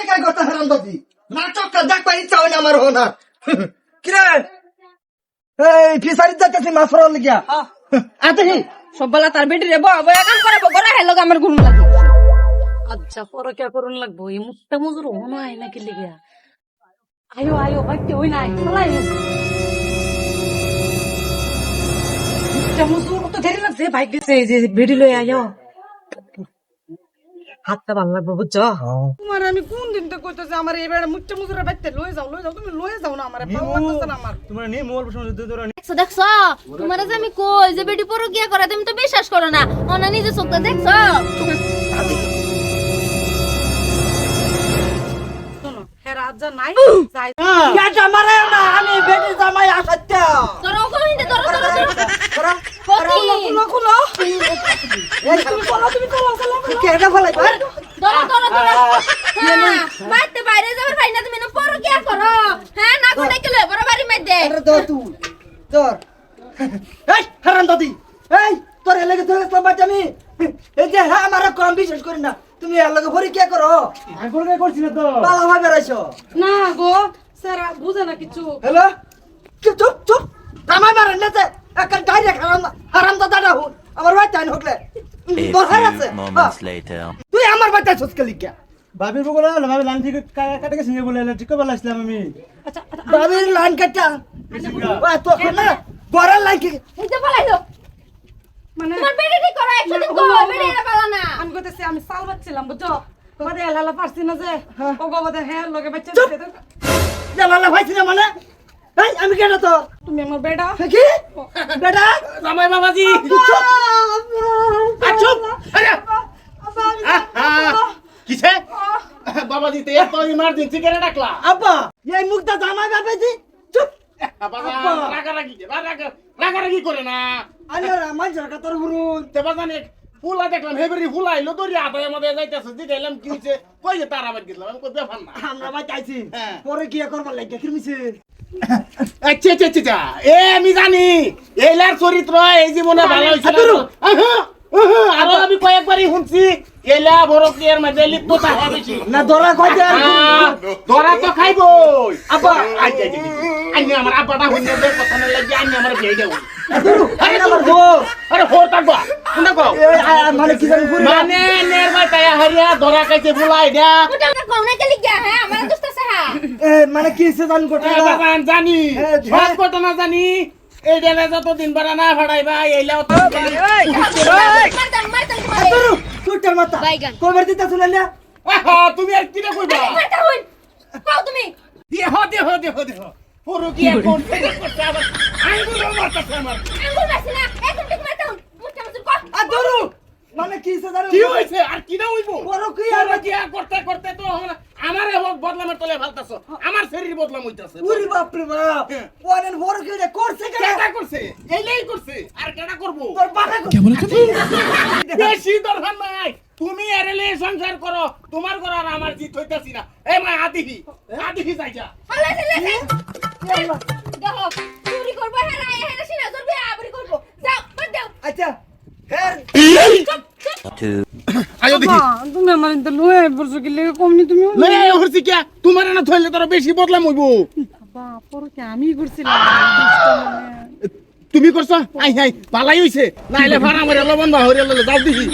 টাকায় কথা হারাম দাদি নাটকটা দেখবার ইচ্ছা হয় না আমার হোনা কিরে? এই ফিসারি যাইতেছি মাছ ফরার লিগিয়া। আতে হি সববেলা তার বেটি রে বয়া বয়া কাম করে বগরা হেলো আমার ঘুম লাগে আচ্ছা পরে কে করুন লাগবো এই মুখটা মজুর হনো আয় নাকি লিগা আয়ো আয়ো বাইতে ওই নাই চলাই মুখটা মজুর কত দেরি লাগছে বাইক এই যে ভিডি লই আয়ো। হাতটা ভালো লাগবে বুঝছ? তোমার আমি কোন দিন তো কইতেছি আমার এবারে মুচ্চা মুজুরা বাইতে লয়ে যাও লয়ে যাও তুমি লয়ে যাও না আমার ভালো লাগতেছে না আমার। তোমার নেই মোবাইল পছন্দ ধরো দেখছ দেখছ তোমার যে আমি কই যে বেটি পরো গিয়া করে তুমি তো বিশ্বাস করো না। অনা নিজে চোখটা দেখছ? শোনো হে রাত যা নাই যাই জামারে না আমি বেটি জামাই আসাচ্ছা তোরা আমার কম বিশ্বাস করি না। তুমি এর লগে পরীক্ষা করো? এখন কে করছিল তো? পালা ভাবে রাইছো না গো স্যার বুঝে না কিছু। হ্যালো? চুপ চুপ চুপ। কামাই মারেন না একটা ডাইরেক্ট হারাম হারাম দাদাটা হুন। আমার বাচ্চা আইন হকলে few আছে। later. তুই আমার বাচ্চা সুস্কে লিখা বাবির বগলা হলো বাবি লাইন থেকে কাটা গেছে বলে এলো ঠিক করে আসলাম আমি। আচ্ছা আচ্ছা, বাবির লাইন কাটা। ওই তো না গড়ার লাইন কি এই যে পালাইলো মানে তোমার বেটি ঠিক করো একসাথে না, কো না, না। এটা পালা না। আমি কইতেছি আমি সাল বাচ্ছিলাম বুঝছ? বাদে এলালা পারছি না যে ও গো বাদে হ্যাঁ লগে বাচ্চা। দিছে তো। জালালা ভাইছি না মানে? এই আমি কেন তো তুমি আমার বেটা। কি? বেটা? জামাই বাবাজি। চুপ। আরে। কিসে? বাবাজি তে এত ইমার্জেন্সি করে ডাকলা? আব্বা এই মুখটা জামাই বাপেছি চুপ। বাবা রাগারাগি রাগা- রাগারাগি করে না। আরে রামান সরকার তোর হুরুন তে বাজানে ফুলা দেখলাম হেবেরি হুলাইলো দরি আদায় আমাদের যাইতেছে জিগাইলাম কি হইছে? কই যে তার আবার গেলাম আমি কই ব্যাপার না। আমরা ভাই চাইছি হ্যাঁ। পরে কি করবার লাগে কিরমিছে আচ্ছা আচ্ছা আচ্ছা এ আমি জানি এইলার চরিত্র এই জীবনে ভালো হইছে আরও আমি কয়েকবারই শুনছি এলা বড় মধ্যে লিপ্ত থাকে বেশি না ধরা কই দে আহ, ধরা তো খাইবই আব্বা আই যাই আইনি আমার আব্বাটা হইনে দে কথা না লাগি আইনি আমার বিয়ে দেও আরে আমার গো আরে হোর থাকবা শুনে কও এই, আ, আ, মানে কি জানি পুরি মানে নের ভাই তায়া হারিয়া ধরা খাইছে বুলাই দা ওটা আমরা কোনে গেলি গিয়া হ্যাঁ আমার দোস্ত আছে হ্যাঁ মানে কি হইছে জানি বাবা জানি হ্যাঁ, সব হ্যাঁ। ঘটনা জানি এই ডেলে যত দিন বাড়া না ভাড়াইবা এইলাও তো মারতাম মারতাম চুটার মাথা। বাইগান। কবার দিতা শুনলেন না আহা, তুমি আর কিটা কইবা? কও তুমি। দেহ দেহ দেহ দেহ পুরো কি করতে করতে আবার? আঙ্গুল মারতেছে আমার। আঙ্গুল মারছি না। একদম ঠিক মারতাম মুচ্চা মুচুর কর। আর ধরু। মানে কি হইছে জানি? কি হইছে? আর কিটা হইবো? বড় কি আর কি করতে করতে তো এখন আমারে হোক বদলামের তলে ফালতাছো শরীর বদলাম হইতাছে। উরি বাপ রে বাপ। হ্যাঁ। ওয়ানেন বড় কি রে করছে কেন? কেটা করছে? এইলাই করছে। আর কেটা করব? তোর বাবা করছে। বেশি দরকার নাই। তুমি এরেলে সংসার করো। তোমার ঘর আর আমার জিত হইতাছি না। এই মা আদিহি। আদিহি যাই যা হালা দিলে দেখো চুরি করব হ্যাঁ হ্যাঁ হ্যাঁ সিনা করবে আবরি করব। যাও বাদ দাও। আচ্ছা Two আয়ো দেখি। তুমি আমার ইন্দা লয়ে পড়ছো কি লেগে কমনি তুমি? লয়ে হরছি কিয়া তোমার না ধরলে তোর বেশি বদলাম হইবো। বাপর কি আমি করছিলাম। তুমি করছ? আই হাই পালাই হইছে। নাইলে ভাড়া মারে লবণ বা হরিয়া ললে যাও দেখি।